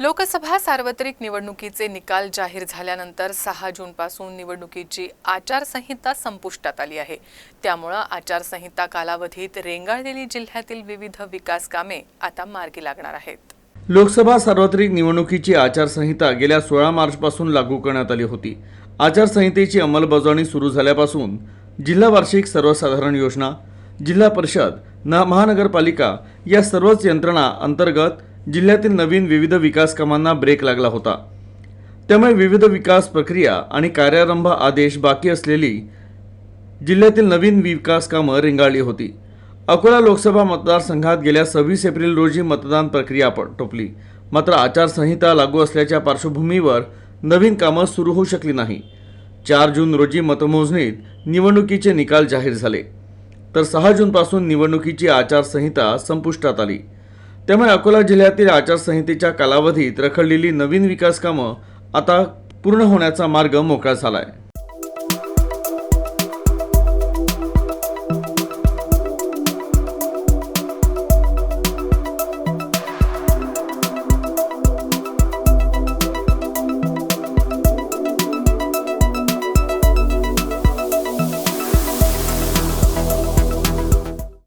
लोकसभा सार्वत्रिक निवडणुकीचे निकाल जाहीर झाल्यानंतर सहा जूनपासून निवडणुकीची आचारसंहिता संपुष्टात आली आहे. त्यामुळं आचारसंहिता कालावधीत रेंगाळलेली जिल्ह्यातील विविध विकास कामे आता मार्गी लागणार आहेत. लोकसभा सार्वत्रिक निवडणुकीची आचारसंहिता गेल्या सोळा मार्चपासून लागू करण्यात आली होती. आचारसंहितेची अंमलबजावणी सुरू झाल्यापासून जिल्हा वार्षिक सर्वसाधारण योजना जिल्हा परिषद न महानगरपालिका या सर्वच यंत्रणा अंतर्गत जिल्ह्यातील नवीन विविध विकास कामांना ब्रेक लागला होता. त्यामुळे विविध विकास प्रक्रिया आणि कार्यारंभ आदेश बाकी असलेली जिल्ह्यातील नवीन विकास कामं रेंगाळली होती. अकोला लोकसभा मतदारसंघात गेल्या सव्वीस एप्रिल रोजी मतदान प्रक्रिया टोपली. मात्र आचारसंहिता लागू असल्याच्या पार्श्वभूमीवर नवीन कामं सुरू होऊ शकली नाही. चार जून रोजी मतमोजणीत निवडणुकीचे निकाल जाहीर झाले. तर सहा जूनपासून निवडणुकीची आचारसंहिता संपुष्टात आली. त्यामुळे अकोला जिल्ह्यातील आचारसंहितेच्या कालावधीत रखडलेली नवीन विकास कामं आता पूर्ण होण्याचा मार्ग मोकळा झाला आहे